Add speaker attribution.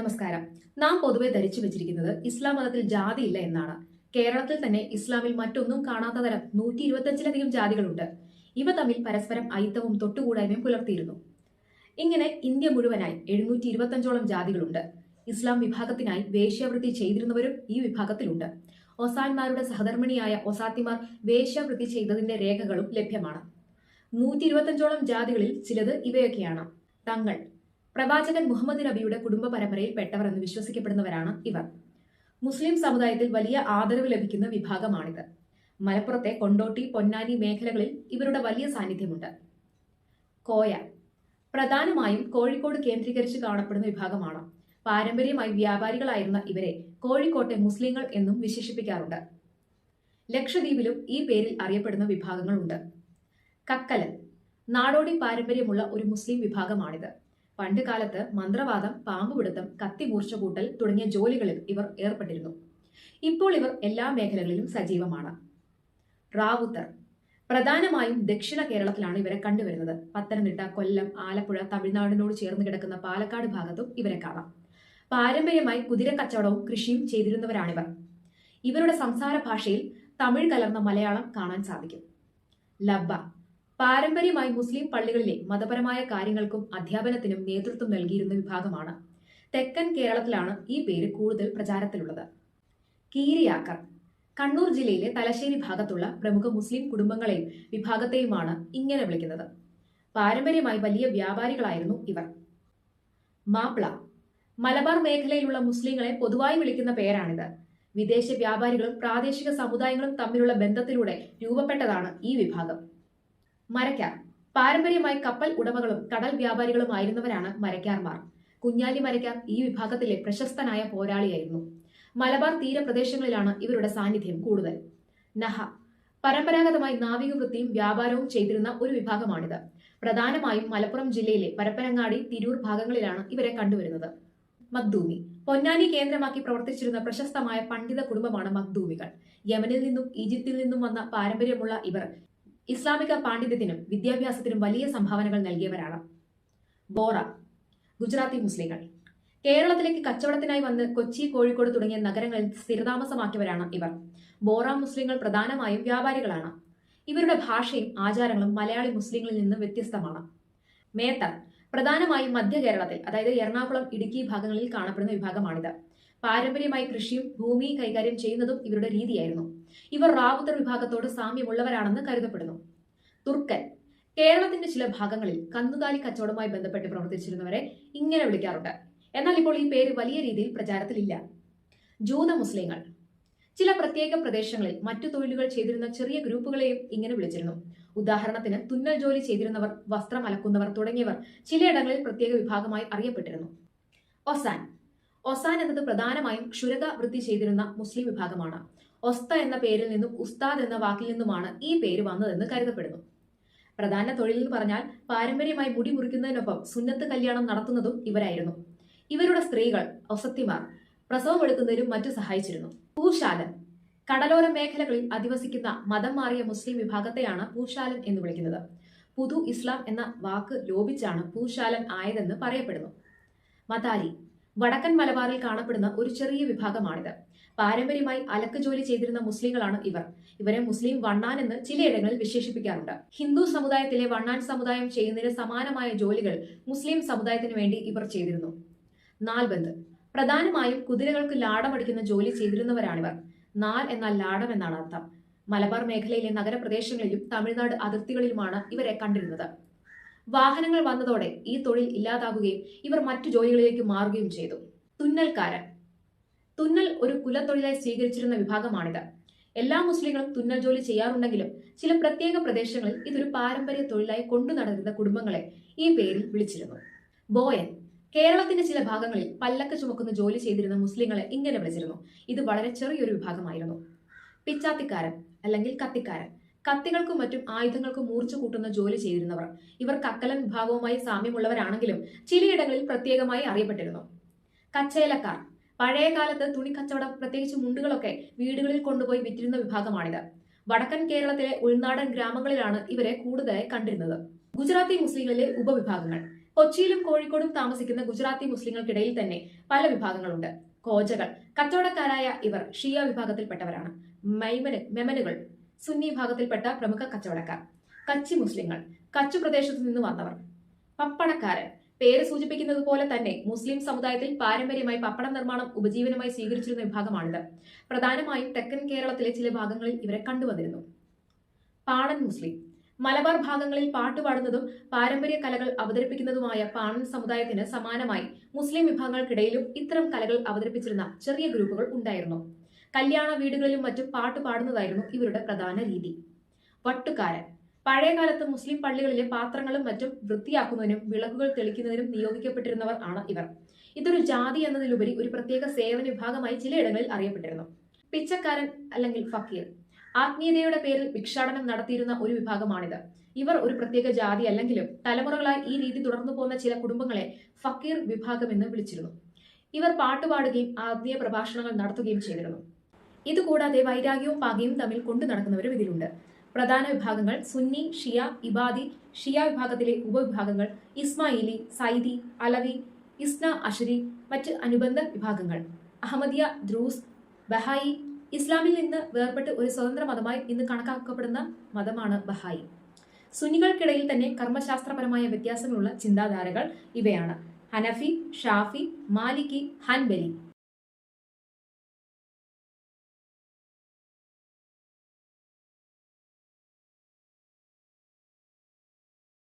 Speaker 1: നമസ്കാരം. നാം പൊതുവെ ധരിച്ചു വെച്ചിരിക്കുന്നത് ഇസ്ലാം മതത്തിൽ ജാതിയില്ല എന്നാണ്. കേരളത്തിൽ തന്നെ ഇസ്ലാമിൽ മറ്റൊന്നും കാണാത്ത തരം നൂറ്റി ഇരുപത്തഞ്ചിലധികം ജാതികളുണ്ട്. ഇവ തമ്മിൽ പരസ്പരം ഐത്തവും തൊട്ടുകൂടായ്മയും പുലർത്തിയിരുന്നു. ഇങ്ങനെ ഇന്ത്യ മുഴുവനായി എഴുന്നൂറ്റി ഇരുപത്തഞ്ചോളം ജാതികളുണ്ട്. ഇസ്ലാം വിഭാഗത്തിനായി വേശ്യാവൃത്തി ചെയ്തിരുന്നവരും ഈ വിഭാഗത്തിലുണ്ട്. ഒസാൻമാരുടെ സഹധർമ്മിണിയായ ഒസാത്തിമാർ വേശ്യാവൃത്തി ചെയ്തതിന്റെ രേഖകളും ലഭ്യമാണ്. നൂറ്റി ഇരുപത്തഞ്ചോളം ജാതികളിൽ ചിലത് ഇവയൊക്കെയാണ്. തങ്ങൾ പ്രവാചകൻ മുഹമ്മദ് നബിയുടെ കുടുംബ പരമ്പരയിൽ പെട്ടവർ എന്ന് വിശ്വസിക്കപ്പെടുന്നവരാണ് ഇവർ. മുസ്ലിം സമുദായത്തിൽ വലിയ ആദരവ് ലഭിക്കുന്ന വിഭാഗമാണിത്. മലപ്പുറത്തെ കൊണ്ടോട്ടി പൊന്നാനി മേഖലകളിൽ ഇവരുടെ വലിയ സാന്നിധ്യമുണ്ട്. കോയ. പ്രധാനമായും കോഴിക്കോട് കേന്ദ്രീകരിച്ച് കാണപ്പെടുന്ന വിഭാഗമാണ്. പാരമ്പര്യമായി വ്യാപാരികളായിരുന്ന ഇവരെ കോഴിക്കോട്ടെ മുസ്ലിങ്ങൾ എന്നും വിശേഷിപ്പിക്കാറുണ്ട്. ലക്ഷദ്വീപിലും ഈ പേരിൽ അറിയപ്പെടുന്ന വിഭാഗങ്ങളുണ്ട്. കക്കലൻ. നാടോടി പാരമ്പര്യമുള്ള ഒരു മുസ്ലിം വിഭാഗമാണിത്. പണ്ട് കാലത്ത് മന്ത്രവാദം പാമ്പുപിടുത്തം കത്തിമൂർച്ച കൂട്ടൽ തുടങ്ങിയ ജോലികളിൽ ഇവർ ഏർപ്പെട്ടിരുന്നു. ഇപ്പോൾ ഇവർ എല്ലാ മേഖലകളിലും സജീവമാണ്. റാവുത്തർ. പ്രധാനമായും ദക്ഷിണ കേരളത്തിലാണ് ഇവരെ കണ്ടുവരുന്നത്. പത്തനംതിട്ട കൊല്ലം ആലപ്പുഴ തമിഴ്നാടിനോട് ചേർന്ന് കിടക്കുന്ന പാലക്കാട് ഭാഗത്തും ഇവരെ കാണാം. പാരമ്പര്യമായി കുതിര കച്ചവടവും കൃഷിയും ചെയ്തിരുന്നവരാണിവർ. ഇവരുടെ സംസാര ഭാഷയിൽ തമിഴ് കലർന്ന മലയാളം കാണാൻ സാധിക്കും. ലബ്ബ. പാരമ്പര്യമായി മുസ്ലിം പള്ളികളിലെ മതപരമായ കാര്യങ്ങൾക്കും അധ്യാപനത്തിനും നേതൃത്വം നൽകിയിരുന്ന വിഭാഗമാണ്. തെക്കൻ കേരളത്തിലാണ് ഈ പേര് കൂടുതൽ പ്രചാരത്തിലുള്ളത്. കീരിയാക്കർ കണ്ണൂർ ജില്ലയിലെ തലശ്ശേരി ഭാഗത്തുള്ള പ്രമുഖ മുസ്ലിം കുടുംബങ്ങളെയും വിഭാഗത്തെയുമാണ് ഇങ്ങനെ വിളിക്കുന്നത്. പാരമ്പര്യമായി വലിയ വ്യാപാരികളായിരുന്നു ഇവർ. മാപ്ല മലബാർ മേഖലയിലുള്ള മുസ്ലിങ്ങളെ പൊതുവായി വിളിക്കുന്ന പേരാണിത്. വിദേശ വ്യാപാരികളും പ്രാദേശിക സമുദായങ്ങളും തമ്മിലുള്ള ബന്ധത്തിലൂടെ രൂപപ്പെട്ടതാണ് ഈ വിഭാഗം. മരക്കാർ. പാരമ്പര്യമായി കപ്പൽ ഉടമകളും കടൽ വ്യാപാരികളുമായിരുന്നവരാണ് മരക്കാർമാർ. കുഞ്ഞാലി മരക്കാർ ഈ വിഭാഗത്തിലെ പ്രശസ്തനായ പോരാളിയായിരുന്നു. മലബാർ തീരപ്രദേശങ്ങളിലാണ് ഇവരുടെ സാന്നിധ്യം കൂടുതൽ. നഹ. പരമ്പരാഗതമായി നാവിക വൃത്തിയും വ്യാപാരവും ചെയ്തിരുന്ന ഒരു വിഭാഗമാണിത്. പ്രധാനമായും മലപ്പുറം ജില്ലയിലെ പരപ്പനങ്ങാടി തിരൂർ ഭാഗങ്ങളിലാണ് ഇവരെ കണ്ടുവരുന്നത്. മക്ദൂമി പൊന്നാനി കേന്ദ്രമാക്കി പ്രവർത്തിച്ചിരുന്ന പ്രശസ്തമായ പണ്ഡിത കുടുംബമാണ് മക്ദൂമികൾ യമനിൽ നിന്നും ഈജിപ്തിൽ നിന്നും വന്ന പാരമ്പര്യമുള്ള ഇവർ ഇസ്ലാമിക പാണ്ഡിത്യത്തിനും വിദ്യാഭ്യാസത്തിനും വലിയ സംഭാവനകൾ നൽകിയവരാണ്. ബോറ ഗുജറാത്തി മുസ്ലിങ്ങൾ. കേരളത്തിലേക്ക് കച്ചവടത്തിനായി വന്ന് കൊച്ചി കോഴിക്കോട് തുടങ്ങിയ നഗരങ്ങളിൽ സ്ഥിരതാമസമാക്കിയവരാണ് ഇവർ. ബോറ മുസ്ലിങ്ങൾ പ്രധാനമായും വ്യാപാരികളാണ്. ഇവരുടെ ഭാഷയും ആചാരങ്ങളും മലയാളി മുസ്ലിങ്ങളിൽ നിന്ന് വ്യത്യസ്തമാണ്. മേത്തർ പ്രധാനമായും മധ്യ കേരളത്തിൽ അതായത് എറണാകുളം ഇടുക്കി ഭാഗങ്ങളിൽ കാണപ്പെടുന്ന വിഭാഗമാണിത്. പാരമ്പര്യമായി കൃഷിയും ഭൂമി കൈകാര്യം ചെയ്യുന്നതും ഇവരുടെ രീതിയായിരുന്നു. ഇവർ റാവുത്തർ വിഭാഗത്തോട് സാമ്യമുള്ളവരാണെന്ന് കരുതപ്പെടുന്നു. തുർക്കൻ. കേരളത്തിന്റെ ചില ഭാഗങ്ങളിൽ കന്നുകാലി കച്ചവടവുമായി ബന്ധപ്പെട്ട് പ്രവർത്തിച്ചിരുന്നവരെ ഇങ്ങനെ വിളിക്കാറുണ്ട്. എന്നാൽ ഇപ്പോൾ ഈ പേര് വലിയ രീതിയിൽ പ്രചാരത്തിലില്ല. ജൂത മുസ്ലിങ്ങൾ. ചില പ്രത്യേക പ്രദേശങ്ങളിൽ മറ്റു തൊഴിലുകൾ ചെയ്തിരുന്ന ചെറിയ ഗ്രൂപ്പുകളെയും ഇങ്ങനെ വിളിച്ചിരുന്നു. ഉദാഹരണത്തിന് തുന്നൽ ജോലി ചെയ്തിരുന്നവർ വസ്ത്രം അലക്കുന്നവർ തുടങ്ങിയവർ ചിലയിടങ്ങളിൽ പ്രത്യേക വിഭാഗമായി അറിയപ്പെട്ടിരുന്നു. ഒസാൻ. ഒസാൻ എന്നത് പ്രധാനമായും ക്ഷുരക വൃത്തി ചെയ്തിരുന്ന മുസ്ലിം വിഭാഗമാണ്. ഒസ്ത എന്ന പേരിൽ നിന്നും ഉസ്താദ് എന്ന വാക്കിൽ നിന്നുമാണ് ഈ പേര് വന്നതെന്ന് കരുതപ്പെടുന്നു. പ്രധാന തൊഴിൽ എന്ന് പറഞ്ഞാൽ പാരമ്പര്യമായി മുടി മുറിക്കുന്നതിനൊപ്പം സുന്നത്ത് കല്യാണം നടത്തുന്നതും ഇവരായിരുന്നു. ഇവരുടെ സ്ത്രീകൾ ഒസത്തിമാർ പ്രസവം എടുക്കുന്നതിനും മറ്റു സഹായിച്ചിരുന്നു. പൂശാലൻ. കടലോര മേഖലകളിൽ അധിവസിക്കുന്ന മതം മാറിയ മുസ്ലിം വിഭാഗത്തെയാണ് പൂശാലൻ എന്ന് വിളിക്കുന്നത്. പുതു ഇസ്ലാം എന്ന വാക്ക് ലോപിച്ചാണ് പൂശാലൻ ആയതെന്ന് പറയപ്പെടുന്നു. മതാലി. വടക്കൻ മലബാറിൽ കാണപ്പെടുന്ന ഒരു ചെറിയ വിഭാഗമാണിത്. പാരമ്പര്യമായി അലക്ക് ജോലി ചെയ്തിരുന്ന മുസ്ലിങ്ങളാണ് ഇവർ. ഇവരെ മുസ്ലിം വണ്ണാൻ എന്ന് ചിലയിടങ്ങളിൽ വിശേഷിപ്പിക്കാറുണ്ട്. ഹിന്ദു സമുദായത്തിലെ വണ്ണാൻ സമുദായം ചെയ്യുന്നതിന് സമാനമായ ജോലികൾ മുസ്ലിം സമുദായത്തിന് വേണ്ടി ഇവർ ചെയ്തിരുന്നു. നാൽബന്ദ്. പ്രധാനമായും കുതിരകൾക്ക് ലാടമടിക്കുന്ന ജോലി ചെയ്തിരുന്നവരാണിവർ. നാൽ എന്നാൽ ലാടം എന്നാണ് അർത്ഥം. മലബാർ മേഖലയിലെ നഗരപ്രദേശങ്ങളിലും തമിഴ്നാട് അതിർത്തികളിലുമാണ് ഇവരെ കണ്ടിരുന്നത്. വാഹനങ്ങൾ വന്നതോടെ ഈ തൊഴിൽ ഇല്ലാതാകുകയും ഇവർ മറ്റു ജോലികളിലേക്ക് മാറുകയും ചെയ്തു. തുന്നൽക്കാരൻ. തുന്നൽ ഒരു കുലത്തൊഴിലായി സ്വീകരിച്ചിരുന്ന വിഭാഗമാണിത്. എല്ലാ മുസ്ലിങ്ങളും തുന്നൽ ജോലി ചെയ്യാറുണ്ടെങ്കിലും ചില പ്രത്യേക പ്രദേശങ്ങളിൽ ഇതൊരു പാരമ്പര്യ തൊഴിലായി കൊണ്ടു നടന്നിരുന്ന കുടുംബങ്ങളെ ഈ പേരിൽ വിളിച്ചിരുന്നു. ബോയൻ. കേരളത്തിന്റെ ചില ഭാഗങ്ങളിൽ പല്ലക്ക് ചുമക്കുന്ന ജോലി ചെയ്തിരുന്ന മുസ്ലിങ്ങളെ ഇങ്ങനെ വിളിച്ചിരുന്നു. ഇത് വളരെ ചെറിയൊരു വിഭാഗമായിരുന്നു. പിച്ചാത്തിക്കാരൻ അല്ലെങ്കിൽ കത്തിക്കാരൻ. കത്തികൾക്കും മറ്റും ആയുധങ്ങൾക്കും മൂർച്ച കൂട്ടുന്ന ജോലി ചെയ്തിരുന്നവർ. ഇവർ കക്കലൻ വിഭാഗവുമായി സാമ്യമുള്ളവരാണെങ്കിലും ചിലയിടങ്ങളിൽ പ്രത്യേകമായി അറിയപ്പെട്ടിരുന്നു. കച്ചേലക്കാർ. പഴയ കാലത്ത് തുണിക്കച്ചവടം പ്രത്യേകിച്ച് മുണ്ടുകളൊക്കെ വീടുകളിൽ കൊണ്ടുപോയി വിറ്റിരുന്ന വിഭാഗമാണിത്. വടക്കൻ കേരളത്തിലെ ഉൾനാടൻ ഗ്രാമങ്ങളിലാണ് ഇവരെ കൂടുതലായി കണ്ടിരുന്നത്. ഗുജറാത്തി മുസ്ലിങ്ങളിലെ ഉപവിഭാഗങ്ങൾ. കൊച്ചിയിലും കോഴിക്കോടും താമസിക്കുന്ന ഗുജറാത്തി മുസ്ലിങ്ങൾക്കിടയിൽ തന്നെ പല വിഭാഗങ്ങളുണ്ട്. കോജകൾ. കച്ചവടക്കാരായ ഇവർ ഷിയ വിഭാഗത്തിൽപ്പെട്ടവരാണ്. മൈമന് മെമനുകൾ. സുന്നി വിഭാഗത്തിൽപ്പെട്ട പ്രമുഖ കച്ചവടക്കാർ കച്ചി മുസ്ലിങ്ങൾ കച്ചു പ്രദേശത്തു നിന്ന് വന്നവർ. പപ്പടക്കാരൻ പേര് സൂചിപ്പിക്കുന്നത് പോലെ തന്നെ മുസ്ലിം സമുദായത്തിൽ പാരമ്പര്യമായി പപ്പട നിർമ്മാണം ഉപജീവനമായി സ്വീകരിച്ചിരുന്ന വിഭാഗമാണിത്. പ്രധാനമായും തെക്കൻ കേരളത്തിലെ ചില ഭാഗങ്ങളിൽ ഇവരെ കണ്ടുവന്നിരുന്നു. പാണൻ മുസ്ലിം. മലബാർ ഭാഗങ്ങളിൽ പാട്ടുപാടുന്നതും പാരമ്പര്യ കലകൾ അവതരിപ്പിക്കുന്നതുമായ പാണൻ സമുദായത്തിന് സമാനമായി മുസ്ലിം വിഭാഗങ്ങൾക്കിടയിലും ഇത്തരം കലകൾ അവതരിപ്പിച്ചിരുന്ന ചെറിയ ഗ്രൂപ്പുകൾ ഉണ്ടായിരുന്നു. കല്യാണ വീടുകളിലും മറ്റും പാട്ട് പാടുന്നതായിരുന്നു ഇവരുടെ പ്രധാന രീതി. വട്ടുകാരൻ. പഴയകാലത്ത് മുസ്ലിം പള്ളികളിലെ പാത്രങ്ങളും മറ്റും വൃത്തിയാക്കുന്നതിനും വിളക്കുകൾ തെളിക്കുന്നതിനും നിയോഗിക്കപ്പെട്ടിരുന്നവർ ആണ് ഇവർ. ഇതൊരു ജാതി എന്നതിലുപരി ഒരു പ്രത്യേക സേവന വിഭാഗമായി ചിലയിടങ്ങളിൽ അറിയപ്പെട്ടിരുന്നു. പിച്ചക്കാരൻ അല്ലെങ്കിൽ ഫക്കീർ. ആത്മീയതയുടെ പേരിൽ ഭിക്ഷാടനം നടത്തിയിരുന്ന ഒരു വിഭാഗമാണിത്. ഇവർ ഒരു പ്രത്യേക ജാതി അല്ലെങ്കിലും തലമുറകളായി ഈ രീതി തുടർന്നു പോകുന്ന ചില കുടുംബങ്ങളെ ഫക്കീർ വിഭാഗം എന്ന് വിളിച്ചിരുന്നു. ഇവർ പാട്ടുപാടുകയും ആത്മീയ പ്രഭാഷണങ്ങൾ നടത്തുകയും ചെയ്തിരുന്നു. ഇതുകൂടാതെ വൈരാഗ്യവും പാകയും തമ്മിൽ കൊണ്ടു നടക്കുന്നവരും ഇതിലുണ്ട്. പ്രധാന വിഭാഗങ്ങൾ സുന്നി ഷിയ ഇബാദി ഷിയ വിഭാഗത്തിലെ ഉപവിഭാഗങ്ങൾ ഇസ്മായിലി സൈദി അലവി ഇസ്ന അഷരി മറ്റ് അനുബന്ധ വിഭാഗങ്ങൾ. അഹമ്മദിയ ദ്രൂസ് ബഹായി ഇസ്ലാമിൽ നിന്ന് വേർപെട്ട് ഒരു സ്വതന്ത്ര മതമായി ഇന്ന് കണക്കാക്കപ്പെടുന്ന മതമാണ് ബഹായി. സുന്നികൾക്കിടയിൽ തന്നെ കർമ്മശാസ്ത്രപരമായ വ്യത്യാസങ്ങളുള്ള ചിന്താധാരകൾ ഇവയാണ്. ഹനഫി ഷാഫി മാലിക്കി ഹൻബലി.